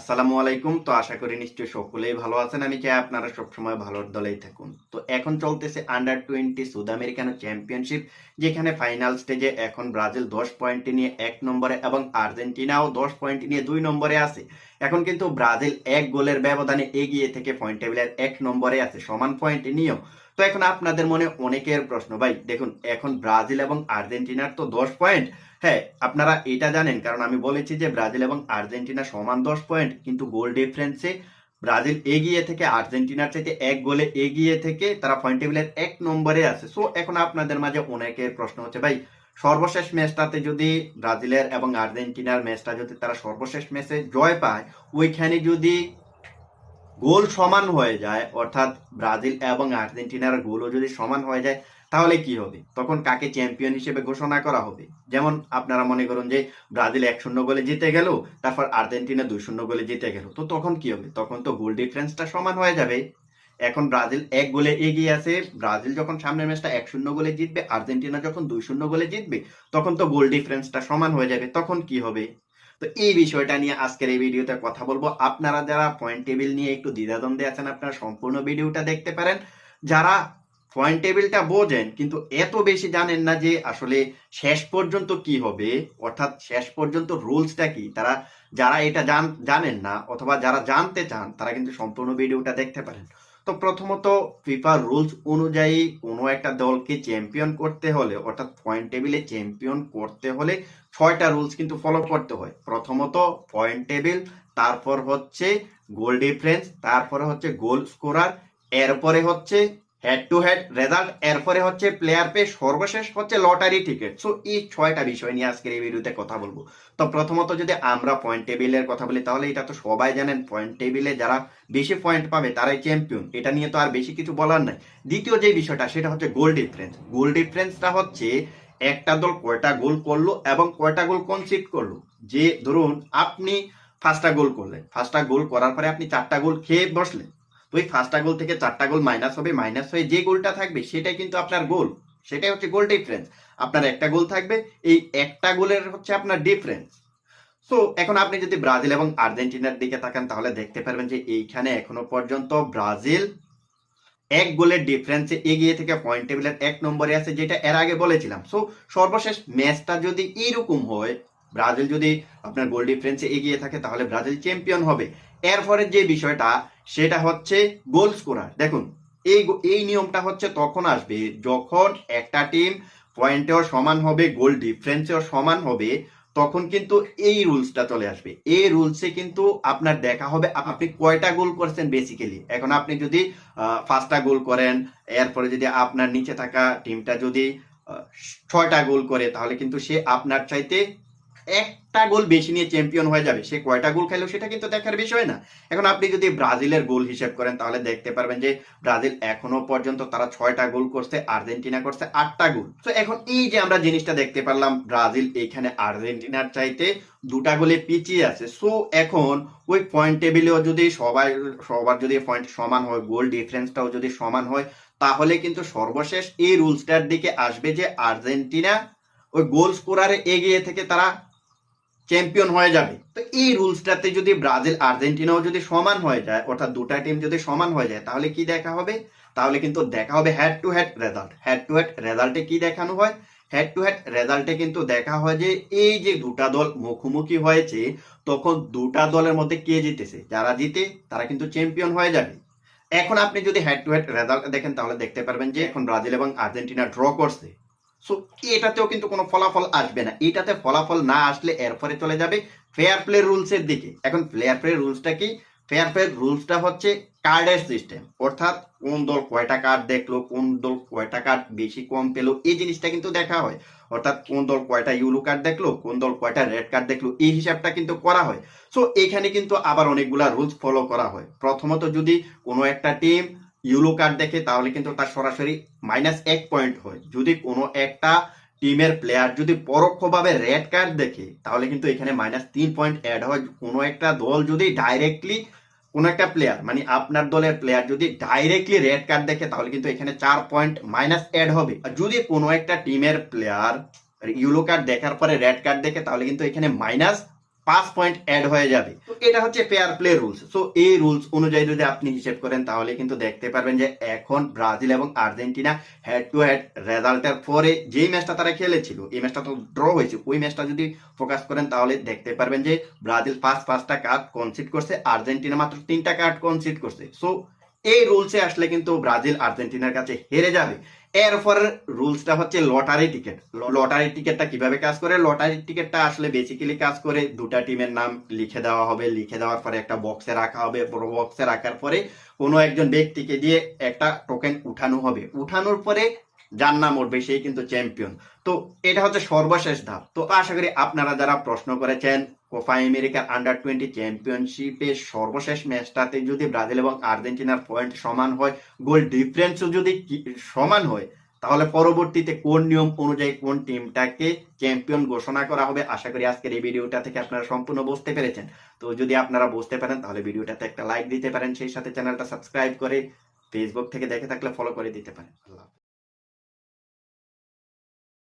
আসসালামু আলাইকুম। তো আশা করি নিশ্চয়ই সকলেই ভালো আছেন। আমি চাই আপনারা সবসময় ভালোর দলেই থাকুন। তো এখন চলতেছে আন্ডার টোয়েন্টি সুদ আমেরিকানো চ্যাম্পিয়নশিপ যেখানে ফাইনাল স্টেজে এখন ব্রাজিল দশ পয়েন্ট নিয়ে এক নম্বরে এবং আর্জেন্টিনাও দশ পয়েন্ট নিয়ে দুই নম্বরে আছে। এখন কিন্তু ব্রাজিল এক গোলের ব্যবধানে এগিয়ে থেকে পয়েন্ট টেবিলের এক নম্বরে আছে। সমান পয়েন্ট নিয়েও তো এখন আপনাদের মনে অনেকের প্রশ্ন, ভাই দেখুন, এখন ব্রাজিল এবং আর্জেন্টিনার তো দশ পয়েন্ট হ্যাঁ আপনারা এটা জানেন, কারণ আমি বলেছি যে ব্রাজিল এবং আর্জেন্টিনা সমান দশ পয়েন্ট কিন্তু গোল ডিফারেন্সে ব্রাজিল এগিয়ে থেকে আর্জেন্টিনার চাইতে এক গোলে এগিয়ে থেকে তারা পয়েন্ট টেবিলের এক নম্বরে আছে। সো এখন আপনাদের মাঝে অনেকের প্রশ্ন হচ্ছে, ভাই সর্বশেষ ম্যাচটাতে যদি ব্রাজিলের এবং আর্জেন্টিনার ম্যাচটা যদি তারা সর্বশেষ ম্যাচে জয় পায়, ওইখানে যদি গোল সমান হয়ে যায়, অর্থাৎ ব্রাজিল এবং আর্জেন্টিনার গোলও যদি সমান হয়ে যায়, তাহলে কি হবে? তখন কাকে চ্যাম্পিয়ন হিসেবে ঘোষণা করা হবে? যেমন আপনারা মনে করুন যে ব্রাজিল এক শূন্য গোলে জিতে গেল, তারপর আর্জেন্টিনা দুই শূন্য গোলে জিতে গেল। তো তখন কি হবে? তখন তো গোল ডিফারেন্সটা সমান হয়ে যাবে। এখন ব্রাজিল এক গোলে এগিয়ে আছে, ব্রাজিল যখন সামনের ম্যাচটা এক শূন্য গোলে জিতবে, আর্জেন্টিনা যখন দুই শূন্য গোলে জিতবে, তখন তো গোল ডিফারেন্সটা সমান হয়ে যাবে। তখন কি হবে? তো এই বিষয়টা নিয়ে আজকের এই ভিডিওতে কথা বলব। আপনারা যারা পয়েন্ট টেবিল নিয়ে একটু দ্বিধাদ্বন্দ্বে আছেন, আপনারা সম্পূর্ণ ভিডিওটা দেখতে পারেন। যারা পয়েন্ট টেবিলটা বোঝেন, কিন্তু এত বেশি জানেন না যে আসলে শেষ পর্যন্ত কি হবে, অর্থাৎ শেষ পর্যন্ত রুলসটা কি, তারা যারা এটা জান, জানেন না, অথবা যারা জানতে চান, তারা কিন্তু সম্পূর্ণ ভিডিওটা দেখতে পারেন। তো প্রথমত ফিফার রুলস অনুযায়ী কোনো একটা দলকে চ্যাম্পিয়ন করতে হলে, অর্থাৎ পয়েন্ট টেবিলে চ্যাম্পিয়ন করতে হলে ছয়টা রুলস কিন্তু ফলো করতে হয়। প্রথমত পয়েন্ট টেবিল তারপর হচ্ছে গোল ডিফারেন্স তারপরে হচ্ছে গোল স্কোরার এরপরে হচ্ছে হেড টু হেড রেজাল্ট এরপরে হচ্ছে প্লেয়ার পে সর্বশেষ হচ্ছে লটারি টিকিট সো এই ছয়টা বিষয় নিয়ে আজকের এই ভিডিওতে কথা বলব। তো প্রথমত যদি আমরা পয়েন্ট টেবিলের কথা বলি, তাহলে এটা তো সবাই জানেন পয়েন্ট টেবিলে যারা বেশি পয়েন্ট পাবে, তারাই চ্যাম্পিয়ন এটা নিয়ে তো আর বেশি কিছু বলার নাই। দ্বিতীয় যে বিষয়টা, সেটা হচ্ছে গোল ডিফারেন্স গোল ডিফারেন্সটা হচ্ছে একটা দল কয়টা গোল করল এবং কয়টা গোল কনসিড করল। যে ধরুন, আপনি ফার্স্টটা গোল করলেন। ফার্স্টটা গোল করার পরে আপনি চারটা গোল খেয়ে বসলেন। ওই ফার্স্টটা গোল থেকে চারটা গোল মাইনাস হবে মাইনাস হয়ে যে গোলটা থাকবে, সেটাই কিন্তু আপনার গোল সেটাই হচ্ছে গোল ডিফারেন্স আপনার একটা গোল থাকবে, এই একটা গোলের হচ্ছে আপনার ডিফারেন্স সো এখন আপনি যদি ব্রাজিল এবং আর্জেন্টিনার দিকে তাকান, তাহলে দেখতে পারবেন যে এইখানে এখনও পর্যন্ত ব্রাজিল এক গোলের ডিফারেন্সে এগিয়ে থেকে পয়েন্ট টেবিলের এক নম্বরে আছে, যেটা এর আগে বলেছিলাম। সো সর্বশেষ ম্যাচটা যদি এইরকম হয়, ব্রাজিল যদি আপনার গোল ডিফারেন্সে এগিয়ে থাকে, তাহলে ব্রাজিল চ্যাম্পিয়ন হবে। এরপরে যে বিষয়টা সেটা হচ্ছে গোল স্কোরার। দেখুন, এই এই নিয়মটা হচ্ছে তখন আসবে যখন একটা টিম পয়েন্টেও সমান হবে গোল ডিফারেন্সেও সমান হবে, তখন কিন্তু এই রুলসটা চলে আসবে। এই রুলসে কিন্তু আপনার দেখা হবে আপনি কয়টা গোল করছেন বেসিক্যালি এখন আপনি যদি ফার্স্টটা গোল করেন, এরপরে যদি আপনার নিচে থাকা টিমটা যদি ছয়টা গোল করে, তাহলে কিন্তু সে আপনার চাইতে একটা গোল বেশি নিয়ে চ্যাম্পিয়ন হয়ে যাবে, সে কয়টা গোল খেলো সেটা কিন্তু দেখার বিষয় না। এখন আপনি যদি ব্রাজিলের গোল হিসেব করেন, তাহলে দেখতে পারবেন যে ব্রাজিল এখনও পর্যন্ত তারা ছয়টা গোল করছে, আর্জেন্টিনা করছে আটটা গোল। তো এখন এই যে আমরা জিনিসটা দেখতে পারলাম, ব্রাজিল এখানে আর্জেন্টিনার চাইতে দুটা গোলে পিছিয়ে আছে। সো এখন ওই পয়েন্ট টেবিলেও যদি সবাই, সবার যদি পয়েন্ট সমান হয় গোল ডিফারেন্সটাও যদি সমান হয়, তাহলে কিন্তু সর্বশেষ এই রুলসটার দিকে আসবে যে আর্জেন্টিনা ওই গোল স্কোরারে এগিয়ে থেকে তারা চ্যাম্পিয়ন হয়ে যাবে। তো এই রুলসটাতে যদি ব্রাজিল, আর্জেন্টিনাও যদি সমান হয়ে যায়, অর্থাৎ দুটা টিম যদি সমান হয়ে যায়, তাহলে কি দেখা হবে? তাহলে কিন্তু দেখা হবে head to head result head to head রেজাল্টে কি দেখানো হয়? হেড টু হেড রেজাল্টে কিন্তু দেখা হয় যে, এই যে দুটা দল মুখোমুখি হয়েছে, তখন দুটা দলের মধ্যে কে জিতেছে? যারা জিতে, তারা কিন্তু চ্যাম্পিয়ন হয়ে যাবে। এখন আপনি যদি হেড টু হেড রেজাল্ট দেখেন, তাহলে দেখতে পারবেন যে, এখন ব্রাজিল এবং আর্জেন্টিনা ড্র করছে। সো এটাতেও কিন্তু কোনো ফলাফল আসবে না। এটাতে ফলাফল না আসলে এরপরে চলে যাবে ফেয়ার প্লে রুলস এর দিকে। এখন ফেয়ার প্লে রুলসটা কি? ফেয়ার প্লে রুলসটা হচ্ছে কার্ডের সিস্টেম অর্থাৎ কোন দল কয়টা কার্ড দেখল, কোন দল কয়টা কার্ড বেশি কম পেল, এই জিনিসটা কিন্তু দেখা হয়। অর্থাৎ কোন দল কয়টা ইউলো কার্ড দেখল, কোন দল কয়টা রেড কার্ড দেখল, এই হিসাবটা কিন্তু করা হয়। সো এখানে কিন্তু আবার অনেকগুলা রুলস ফলো করা হয়। প্রথমত যদি কোনো একটা টিম ইউলো কার্ড দেখে, তাহলে কিন্তু তার সরাসরি মাইনাস এক পয়েন্ট হয়। যদি কোনো একটা টিমের প্লেয়ার যদি পরোক্ষভাবে রেড কার্ড দেখে, তাহলে কিন্তু এখানে মাইনাস তিন পয়েন্ট অ্যাড হয়। কোনো একটা দল যদি ডাইরেক্টলি কোনো একটা প্লেয়ার মানে আপনার দলের প্লেয়ার যদি ডাইরেক্টলি রেড কার্ড দেখে, তাহলে কিন্তু এখানে চার পয়েন্ট মাইনাস অ্যাড হবে। আর যদি কোনো একটা টিমের প্লেয়ার ইউলো কার্ড দেখার পরে রেড কার্ড দেখে, তাহলে কিন্তু এখানে মাইনাস পাঁচ পয়েন্ট অ্যাড হয়ে যাবে। তো এটা হচ্ছে পেয়ার প্লে রুলস সো এই রুলস অনুযায়ী যদি আপনি হিসেব করেন তাহলে কিন্তু দেখতে পারবেন যে এখন ব্রাজিল এবং আর্জেন্টিনা হেড টু হেড রেজাল্টের পরে যেই ম্যাচটা তারা খেলেছিল এই ম্যাচটা তো ড্র হয়েছে ওই ম্যাচটা যদি ফোকাস করেন তাহলে দেখতে পারবেন যে ব্রাজিল পাঁচ পাঁচটা কার্ড কনসিড করছে আর্জেন্টিনা মাত্র তিনটা কার্ড কনসিড করছে। সো এই রুলসে আসলে কিন্তু ব্রাজিল আর্জেন্টিনার কাছে হেরে যাবে। এরপর রুলসটা হচ্ছে লটারি টিকিট লটারি টিকিটটা কীভাবে কাজ করে? লটারি টিকিটটা আসলে বেসিক্যালি কাজ করে দুটা টিমের নাম লিখে দেওয়া হবে। লিখে দেওয়ার পরে একটা বক্সে রাখা হবে। বড় বক্সে রাখার পরে কোনো একজন ব্যক্তিকে দিয়ে একটা টোকেন উঠানো হবে। উঠানোর পরে যার নাম উঠবে সেই কিন্তু চ্যাম্পিয়ন তো এটা হচ্ছে সর্বশেষ ধাপ। তো আশা করি আপনারা যারা প্রশ্ন করেছেন কোপা আমেরিকার আন্ডার টোয়েন্টি চ্যাম্পিয়নশিপের সর্বশেষ ম্যাচটাতে যদি ব্রাজিল এবং আর্জেন্টিনার পয়েন্ট সমান হয় গোল ডিফারেন্সও যদি সমান হয়, তাহলে পরবর্তীতে কোন নিয়ম অনুযায়ী কোন টিমটাকে চ্যাম্পিয়ন ঘোষণা করা হবে? আশা করি আজকের এই ভিডিওটা থেকে আপনারা সম্পূর্ণ বুঝতে পেরেছেন। তো যদি আপনারা বুঝতে পারেন, তাহলে ভিডিওটাতে একটা লাইক দিতে পারেন, সেই সাথে চ্যানেলটা সাবস্ক্রাইব করে ফেসবুক থেকে দেখে থাকলে ফলো করে দিতে পারেন। আল্লাহ।